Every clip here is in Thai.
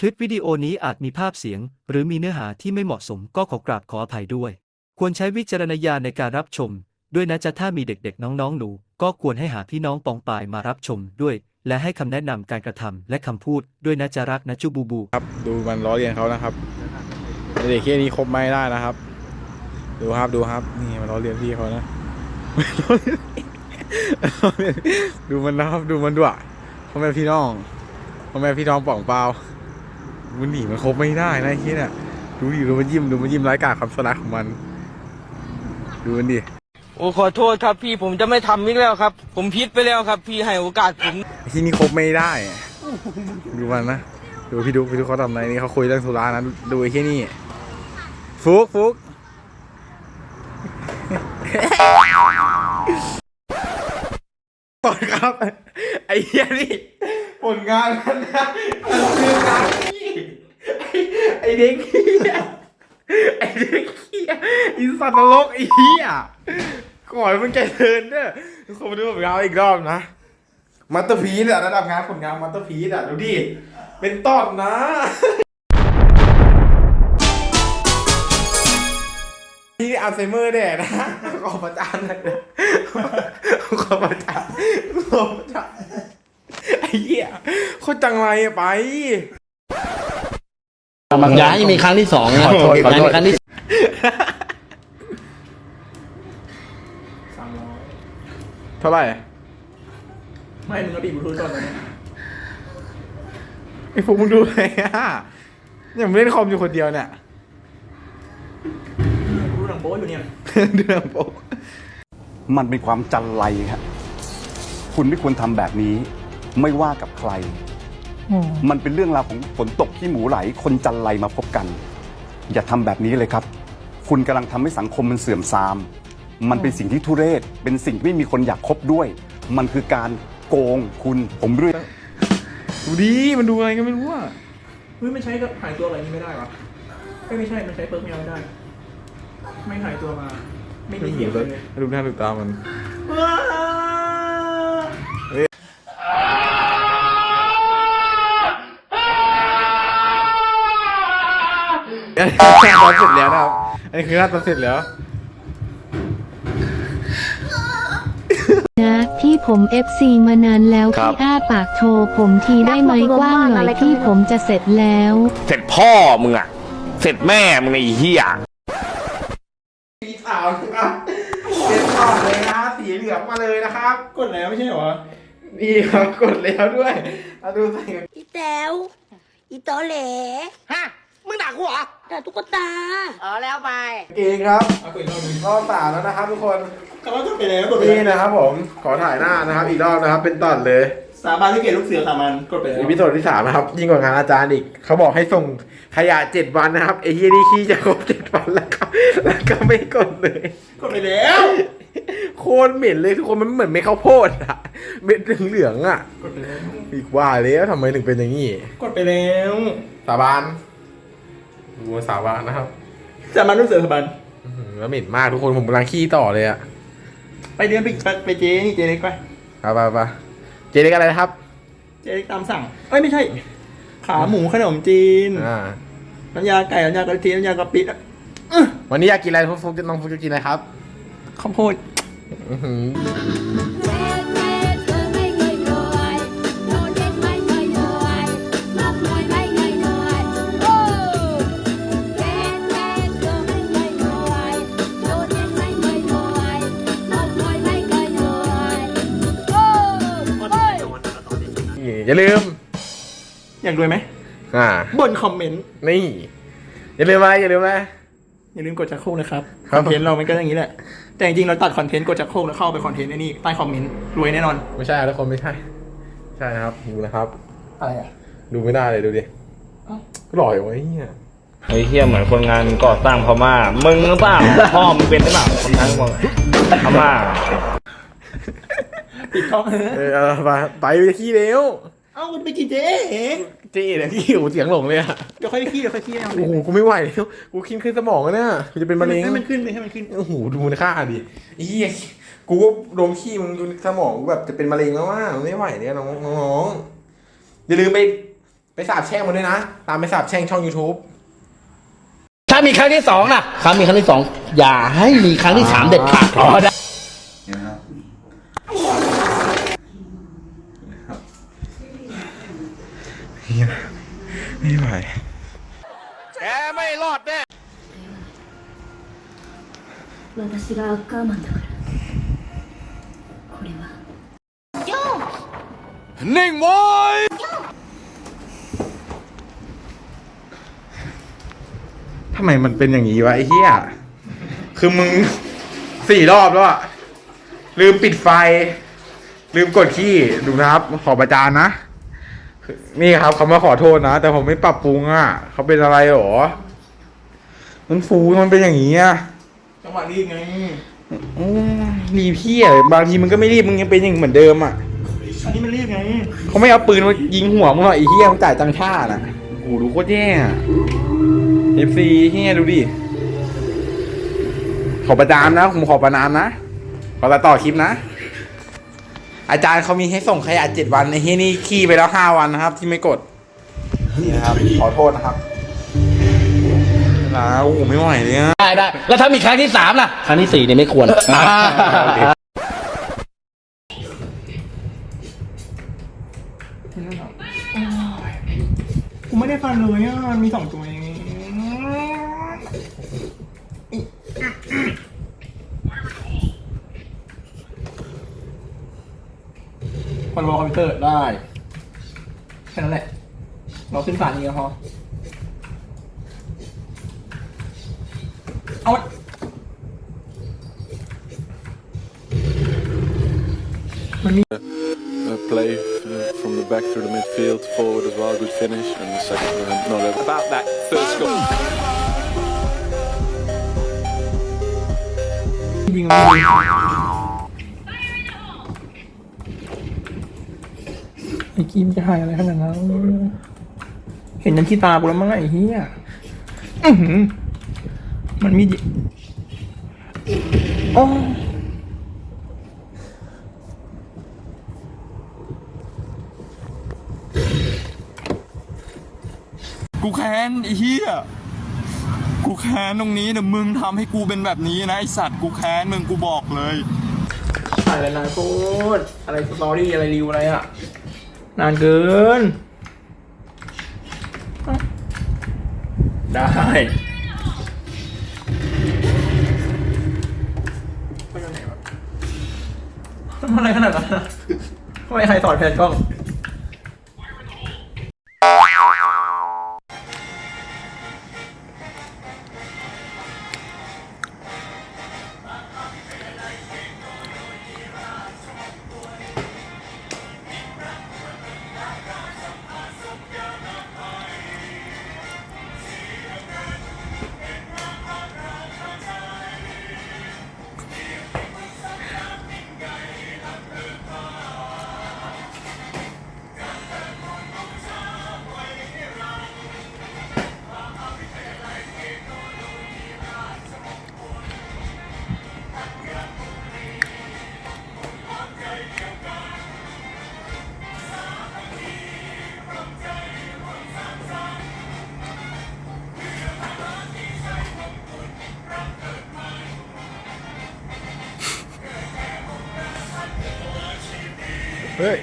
คลิปวิดีโอนี้อาจมีภาพเสียง หรือมีเนื้อหาที่ไม่เหมาะสมก็ขอกราบขออภัยด้วย ควรใช้วิจารณญาณในการรับชม ด้วยนะจ๊ะถ้ามีเด็กๆ น้องๆ หนู ก็ควรให้หาพี่น้องปองปายมารับชมด้วย และให้คำแนะนำการกระทำและคำพูดด้วยนะจ๊ะรักนะจุบูบู ครับดูมันล้อเลียนเขานะครับเด็กแค่นี้คบไม่ได้นะครับ ดูครับดูครับ นี่มันล้อเลียนพี่เขานะ ดูมันนะครับดูมันด้วยพ่อแม่พี่น้องพ่อแม่พี่น้องป่องเปล่า มันหนีมันคบไม่ได้นะไอ้เฮียเนี่ยดูดิดูมันยิ้มดูมันยิ้มร้ายกาจคำสลักของมัน ดูมันดิโอ้ขอโทษครับพี่ผมจะไม่ทำอีกแล้วครับ ผมผิดไปแล้วครับ พี่ให้โอกาสผมไอ้ที่นี่คบไม่ได้อะดูมันนะดูพี่ดูพี่ดูเขาทำอะไรนี่เขาคุยเรื่องธุระนะดูไอ้ที่นี่ฟุกฟุกต่อยครับ ไอ้เหี้ยนี่ผลงานมันนะมันคืองานพี่ไอ้ไอ้เด็กเหี้ยไอ้เด็กเหี้ยไอีสัตว์นรกไอ้เหี้ยก่อนมันใจเดินเด้อทุกคนมาดูผลงานอีกรอบนะมัตเตอร์พีซอะระดับงานผลงานมัตเตอร์พีซอะดูดิเป็นตอนนะ นี่อัลไซเมอร์แน่นะขอประจานหน่อยนะขอประจานขอประจานไอ้เหี้ยโคตรจังไรอะไป อย่าให้มีครั้งที่สองนะขอโทษขอโทษอย่าให้มีครั้งที่เท่าไหร่ไม่มึงก็บีบทูธก่อนตอนนี้ไอ้พวกมึงดูอะไรอะเนี่ยมึงเล่นคอมอยู่คนเดียวเนี่ย กูดูหนังโป๊อยู่เนี่ย เดือดโป๊ะมันเป็นความจันไรครับคุณไม่ควรทำแบบนี้ ไม่ว่ากับใคร มันเป็นเรื่องราวของฝนตกที่หมูไหล คนจันไรมาพบกัน อย่าทำแบบนี้เลยครับ คุณกำลังทำให้สังคมมันเสื่อมทราม มันเป็นสิ่งที่ทุเรศ เป็นสิ่งที่ไม่มีคนอยากคบด้วย มันคือการโกงคุณผมเรื่อยดูดิมันดูอะไรก็ไม่รู้อะเฮ้ยมันใช้กับหายตัวอะไรนี้ไม่ได้วะไม่ไม่ใช่ มันใช้เปิร์กแมวไม่ได้ ไม่หายตัวมา ไม่มีเสียงเลยดูหน้าดูตามัน ตอนเสร็จแล้วนะครับ อันนี้คือหน้าตอนเสร็จแล้ว นะพี่ผม FC มานานแล้วครับ พี่อ้าปากโทรผมทีได้ไหมกว้างหน่อยพี่ผมจะเสร็จแล้ว เสร็จพ่อมึงอะเสร็จแม่มึงไอ้เหี้ย สีขาวนะครับเป็นต่อเลยนะสีเหลืองมาเลยนะครับ กดแล้วไม่ใช่เหรอ นี่ครับกดแล้วด้วยมาดูใส่กัน อีแต๋วอีตอเหลฮะ มึงด่ากูเหรอแต่ตุ๊กตา อ๋อแล้วไปเกงครับเอากดอีกรอบหนึงรอบสามแล้วนะครับทุกคนแต่ว่ากดไปแล้วกดไปนี่แล้วนะครับผมขอถ่ายหน้านะครับ อีกรอบนะครับ เป็นตอนเลยสาบานที่เกศลูกเสือสามันกดไปแล้วอีพิโซดที่สามนะครับ ยิ่งกว่างานอาจารย์อีกเขาบอกให้ส่งขยะเจ็ดวันนะครับไอ้เฮียนี่ขี้จะครบเจ็ดวันแล้วครับแล้วก็ไม่กดเลย กดไปแล้วโคตรเหม็นเลยทุกคนมันเหมือนไม่ข้าวโพดอะเม็ดเหลืองๆอะกดไปแล้วอีกว่าแล้วทำไมถึงเป็นอย่างนี้ กดไปแล้วสาบาน ดูสาบานนะครับสามันลูกเสือสาบานอื้อหือแล้วเหม็นมากทุกคนผมกำลังขี้ต่อเลยอะไปเดินไปไปไปเจ๊นี่เจ๊เล็กไปไปไปไปเจเล็กอะไรนะครับ เจ๊เล็กตามสั่งเอ้ยไม่ใช่ ขาหมูขนมจีนอ่า น้ำยาไก่น้ำยากะทิน้ำยากะปิอะวันนี้อยากกินอะไรฟุกฟุกน้องฟุกจะกินอะไรครับข้าวโพด อื้อหือนี่ อย่าลืม อยากรวยไหมอ่า บนคอมเมนต์ นี่ อย่าลืมอะไรอย่าลืมอะไรอย่าลืมกดจักรโครกนะครับคครับอนเทนต์เรามันก็อย่างนี้แหละ แต่จริงๆเราตัดคอนเทนต์กดจักรโครกแล้วเข้าไปคอนเทนต์ไอ้นี่ใต้คอมเมนต์รวยแน่นอน ไม่ใช่ทุกคนไม่ใช่ใช่นะครับดูนะครับ อะไรอะ ดูไม่ได้เลยดูดิเอ้า ก็หล่ออยู่วะไอ้เนี่ยไอ้เหี้ยเหมือนคนงานก่อสร้างพม่า มึงหรือเปล่า พ่อมึงเป็นหรือเปล่าคนทั้งมึงพม่า ปิดกล้อง เออเออเอาไปไปไปขี้เร็ว เอ้าคุณไปกี่เจ๊เจ๊เนี่ยขี้หูเสียงหลงเลยอะเดี๋ยวค่อยไปขี้เดี๋ยวค่อยขี้เอาโอ้โหกูไม่ไหวแล้วกูคิดขึ้นสมองแล้วเนี่ยกูจะเป็นมะเร็งให้มันขึ้นไปให้มันขึ้นโอ้โหดูมันค่าดิไอ้เหี้ยกูก็ดมขี้มึงดูสมองกูแบบจะเป็นมะเร็งแล้วว่าไม่ไหวเนี่ยน้องน้องๆอย่าลืมไปไปสาบแช่งมันด้วยนะ ตามไปสาบแช่งช่อง YouTube ถ้ามีครั้งที่สองนะครั้งมีครั้งที่สองอย่าให้มีครั้งที่สามเด็ดขาดอ๋อได้เนี่ยนะครับ ไม่ไหว แกไม่รอดแน่ 私がアッカーマンだからこれは นิ่งโว้ย ทำไมมันเป็นอย่างนี้วะไอ้เหี้ย คือมึงสี่รอบแล้วอะลืมปิดไฟ ลืมกดขี้ดูนะครับ ขอประจานนะ นี่ครับเขามาขอโทษนะ แต่ผมไม่ปรับปรุงอะเขาเป็นอะไรหรอ มันฟูมันเป็นอย่างนี้อะจังหวะรีบไงโอ้รีบพี่อะบางทีมันก็ไม่รีบมึงยังเป็นอย่างเหมือนเดิมอะอันนี้มันรีบไงเขาไม่เอาปืนมายิงหัวมึงหรอกไอ้เหี้ยมึงจ่ายตังค่าน่ะโอ้โหดูโคตรแย่เอฟซีเฮียดูดิขอประจานนะผมขอประนามนะขอตัดต่อคลิปนะ อาจารย์เขามีให้ส่งขยะเจ็ดวันไอ้เฮียนี่ขี้ไปแล้วห้าวันนะครับ ที่ไม่กด นี่นะครับ ขอโทษนะครับลาโอ้โหไม่ไหวเลยอะได้ได้ แล้วถ้ามีครั้งที่สามล่ะ ครั้งที่สี่เนี่ยไม่ควร กูไม่ได้ฟันเลยอะมันมีสองตัวเอง คอนโทรลคอมพิวเตอร์ได้ แค่นั้นแหละ เราขึ้นศาลนี้ก็พอ เอาไว้ uh, play uh, from the back to the midfield, forward as well, good finish, and the second, uh, no, that, about that first goal. ยิงมันยิงไอีมจะหายอะไรขนาดนั้น เห็นยันที่ตากูแล้วมั้งไอ้เหี้ยอื้อหือมันมีดิโอ้กูแค้นไอ้เหี้ย กูแค้นตรงนี้นะมึงทำให้กูเป็นแบบนี้นะไอสัตว์กูแค้นมึงกูบอกเลยอะไรนานโคตรอะไรสตอรี่อะไรรีวอะไรอะ นานเกิน ได้ ไปอยู่ไหนวะทำอะไรขนาดนั้นอะทำไมใครถอดแผ่นกล้อง เฮ้ย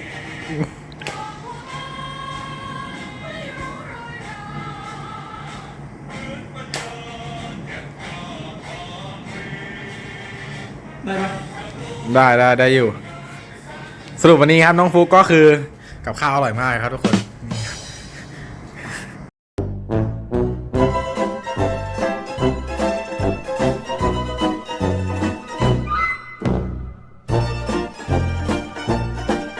ได้ปะได้ได้ได้อยู่ สรุปวันนี้ครับน้องฟุกก็คือกับข้าวอร่อยมากครับทุกคนนี่